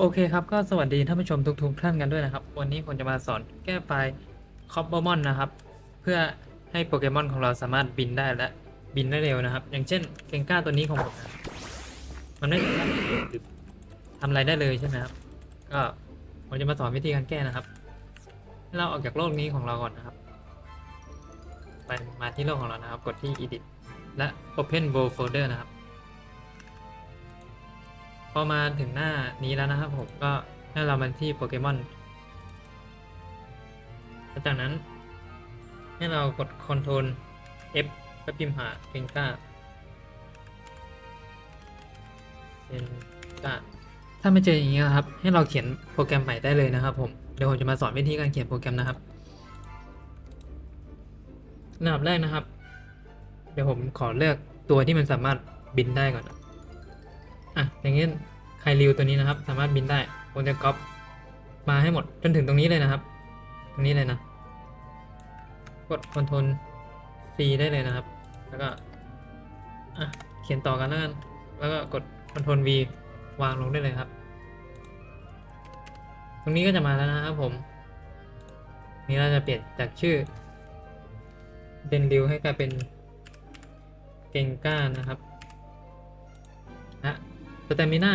โอเคครับ ก็สวัสดีท่านผู้ชมทุกๆท่านกันด้วยนะครับ วันนี้ผมจะมาสอนแก้ไฟล์คอปเปอร์มอนนะครับ เพื่อให้โปเกมอนของเราสามารถบินได้และบินได้เร็วนะครับ อย่างเช่นเกงก้าตัวนี้ของผมมันไม่สามารถทำอะไรได้เลยใช่ไหมครับ ก็ผมจะมาสอนวิธีการแก้นะครับให้เราออกจากโลกนี้ของเราก่อนนะครับ ไปมาที่โลกของเรานะครับ กดที่ edit และ open world folder นะครับ อมาถึงหน้านี้แล้วนะครับผมก็ให้เรามาที่โปเกมอนหลังจากนั้น ให้เรากด Ctrl F เพื่อพิมพ์หาเกงก้าเกงก้าถ้าไม่เจออย่างนี้นครับ ให้เราเขียนโปรแกรมใหม่ได้เลยนะครับผม เดี๋ยวผมจะมาสอนวิธีการเขียนโปรแกรมนะครับอันดับแรกนะครับ เดี๋ยวผมขอเลือกตัวที่มันสามารถบินได้ก่อน อะอย่างเงี้ยไคริวตัวนี้นะครับ สามารถบินได้ผมจะก๊อปมาให้หมดจนถึงตรงนี้เลยนะครับ ตรงนี้เลยนะ กด Ctrl C ได้เลยนะครับ แล้วก็อะเขียนต่อกันแล้วกันแล้วก็กด Ctrl V วางลงได้เลยครับ ตรงนี้ก็จะมาแล้วนะครับผม นี่เราจะเปลี่ยนจากชื่อเดนริวให้กลายเป็นเกงก้านะครับ สเตมิน่า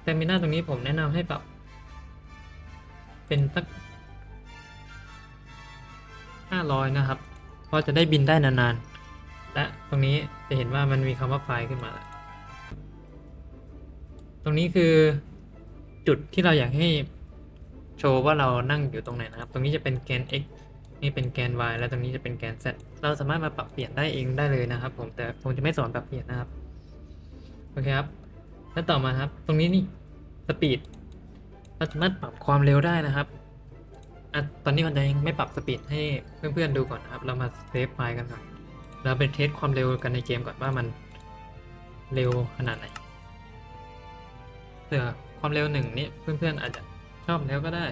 สเตมิน่าตรงนี้ผมแนะนำให้ปรับเป็นสักห้าร้อยนะครับ เพราะจะได้บินได้นานๆ และตรงนี้จะเห็นว่ามันมีคำว่าไฟล์ขึ้นมาแล้วตรงนี้คือจุดที่เราอยากให้โชว์ว่าเรานั่งอยู่ตรงไหนนะครับ ตรงนี้จะเป็นแกน x นี่เป็นแกน y แล้วตรงนี้จะเป็นแกน z เราสามารถมาปรับเปลี่ยนได้เองได้เลยนะครับ ผมแต่ผมจะไม่สอนปรับเปลี่ยนนะครับ โอเคครับ แล้วต่อมาครับ ตรงนี้นี่สปีดเราสามารถปรับความเร็วได้นะครับอะตอนนี้มันจะยังไม่ปรับสปีดให้เพื่อนๆดูก่อนนะครับ เรามาเซฟไฟล์กันก่อนเราไปเทสความเร็วกันในเกมก่อนว่ามันเร็วขนาดไหนเผื่อความเร็วหนึ่งนี่เพื่อนๆอาจจะชอบแล้วก็ได้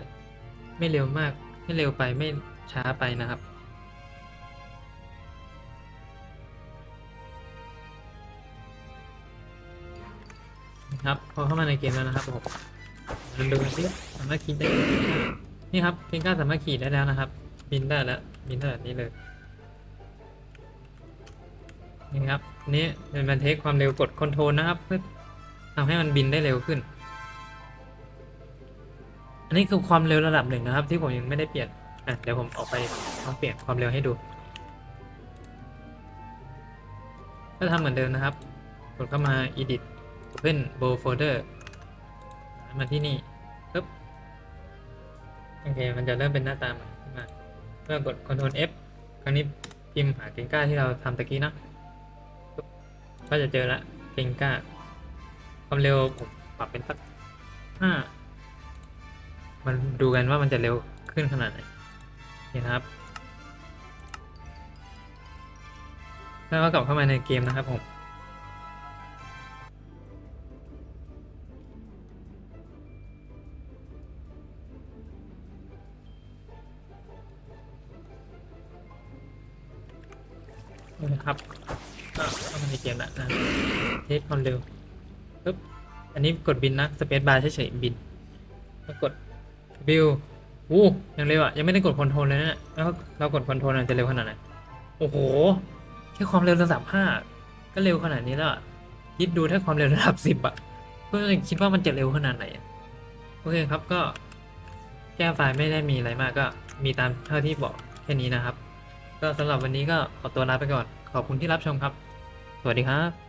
ไม่เร็วมาก ไม่เร็วไปไม่ช้าไปนะครับ ครับพอเข้ามาในเกมแล้วนะครับผมเราดูกันสิสามารถขี่ได้นี่ครับเพนก้าสามารถขี่ได้แล้วนะครับ บินได้แล้วบินได้แบบนี้เลยนี่ครับนี่เป็นบันเทคความเร็วกดคอนโทรลนะครับ เพื่อทำให้มันบินได้เร็วขึ้น อันนี้คือความเร็วระดับหนึ่งนะครับ ที่ผมยังไม่ได้เปลี่ยนอะเดี๋ยวผมออกไปลองเปลี่ยนความเร็วให้ดู ก็ทำเหมือนเดิมนะครับ กดเข้ามา edit open bow folder มาที่นี่ปึ๊บโอเค มันจะเริ่มเป็นหน้าตาใหม่ขึ้นมาเมื่อกด Ctrl F ครั้งนี้พิมพ์หาเกงก้าที่เราทำตะกี้นะก็จะเจอละเกงก้า ความเร็วผมปรับเป็นสักห้ามันดูกันว่ามันจะเร็วขึ้นขนาดไหนนี่นะครับแล้วก็กลับเข้ามาในเกมนะครับผม นี่นะครับ ก็เข้ามาในเกมแล้วนะเทสความเร็วปึ๊บอันนี้กดบินนะสเปซบาร์เฉยๆบินแล้วกดบิลอู้ยังเร็วอะยังไม่ได้กดคอนโทรลเลยนะแล้วเรากดคอนโทรลจะเร็วขนาดไหนโอ้โหแค่ความเร็วระดับห้าก็เร็วขนาดนี้แล้วอะคิดดูถ้าความเร็วระดับสิบอะเพื่อนคิดว่ามันจะเร็วขนาดไหนโอเคครับก็แก้ไฟล์ไม่ได้มีอะไรมากก็มีตามเท่าที่บอกแค่นี้นะครับ ก็สำหรับวันนี้ก็ขอตัวลาไปก่อน ขอบคุณที่รับชมครับ สวัสดีครับ